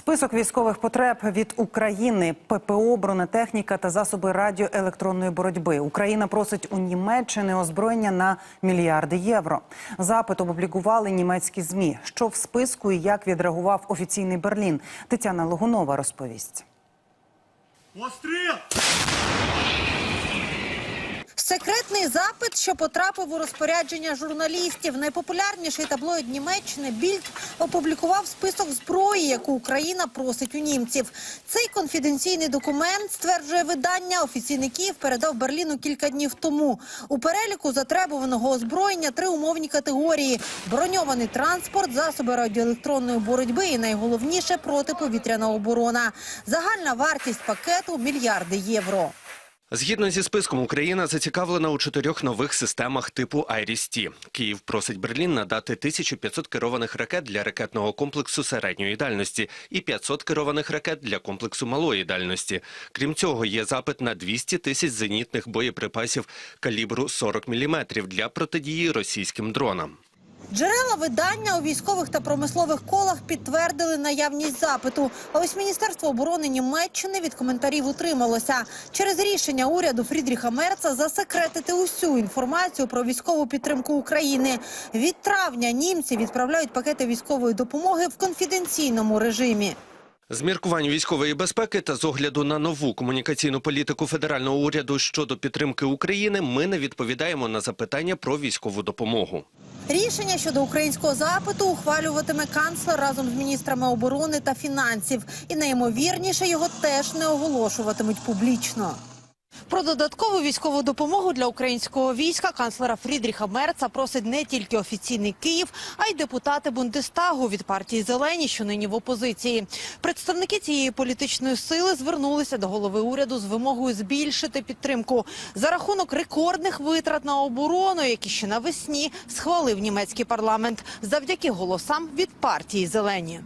Список військових потреб від України, ППО, бронетехніка та засоби радіоелектронної боротьби. Україна просить у Німеччини озброєння на мільярди євро. Запит опублікували німецькі змі. Що в списку і як відреагував офіційний Берлін? Тетяна Логунова розповість. Постріл! Секретний запит, що потрапив у розпорядження журналістів. Найпопулярніший таблоїд Німеччини Більд опублікував список зброї, яку Україна просить у німців. Цей конфіденційний документ стверджує видання. Офіційний Київ передав Берліну кілька днів тому. У переліку затребуваного озброєння три умовні категорії: броньований транспорт, засоби радіоелектронної боротьби і найголовніше протиповітряна оборона. Загальна вартість пакету мільярди євро. Згідно зі списком, Україна зацікавлена у чотирьох нових системах типу «Айріс-Ті». Київ просить Берлін надати 1500 керованих ракет для ракетного комплексу середньої дальності і 500 керованих ракет для комплексу малої дальності. Крім цього, є запит на 200 тисяч зенітних боєприпасів калібру 40 мм для протидії російським дронам. Джерела видання у військових та промислових колах підтвердили наявність запиту. А ось Міністерство оборони Німеччини від коментарів утрималося через рішення уряду Фрідріха Мерца засекретити усю інформацію про військову підтримку України. Від травня німці відправляють пакети військової допомоги в конфіденційному режимі. З міркувань військової безпеки та з огляду на нову комунікаційну політику федерального уряду щодо підтримки України, ми не відповідаємо на запитання про військову допомогу. Рішення щодо українського запиту ухвалюватиме канцлер разом з міністрами оборони та фінансів. І найімовірніше його теж не оголошуватимуть публічно. Про додаткову військову допомогу для українського війська канцлера Фрідріха Мерца просить не тільки офіційний Київ, а й депутати Бундестагу від партії Зелені, що нині в опозиції. Представники цієї політичної сили звернулися до голови уряду з вимогою збільшити підтримку за рахунок рекордних витрат на оборону, які ще навесні схвалив німецький парламент завдяки голосам від партії Зелені.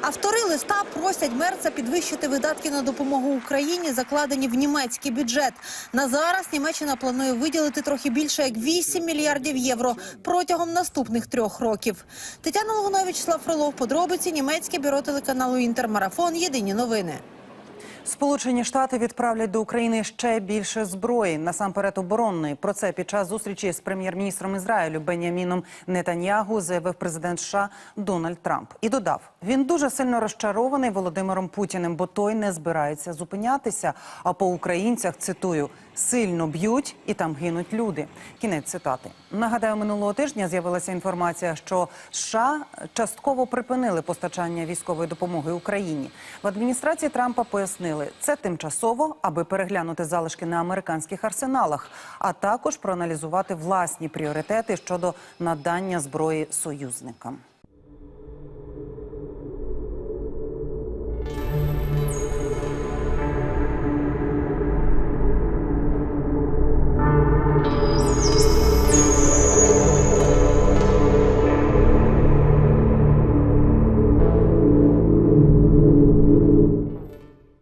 Автори листа просять Мерца підвищити видатки на допомогу Україні, закладені в німецький бюджет. На зараз Німеччина планує виділити трохи більше як 8 мільярдів євро протягом наступних трьох років. Тетяна Логунович, Слав Фролов, подробиці німецьке бюро телеканалу Інтермарафон. Єдині новини. Сполучені Штати відправлять до України ще більше зброї, насамперед оборонної. Про це під час зустрічі з прем'єр-міністром Ізраїлю Беняміном Нетаньягу заявив президент США Дональд Трамп і додав: він дуже сильно розчарований Володимиром Путіним, бо той не збирається зупинятися. А по українцях цитую сильно б'ють і там гинуть люди. Кінець цитати. Нагадаю, минулого тижня з'явилася інформація, що США частково припинили постачання військової допомоги Україні. В адміністрації Трампа пояснили, це тимчасово, аби переглянути залишки на американських арсеналах, а також проаналізувати власні пріоритети щодо надання зброї союзникам.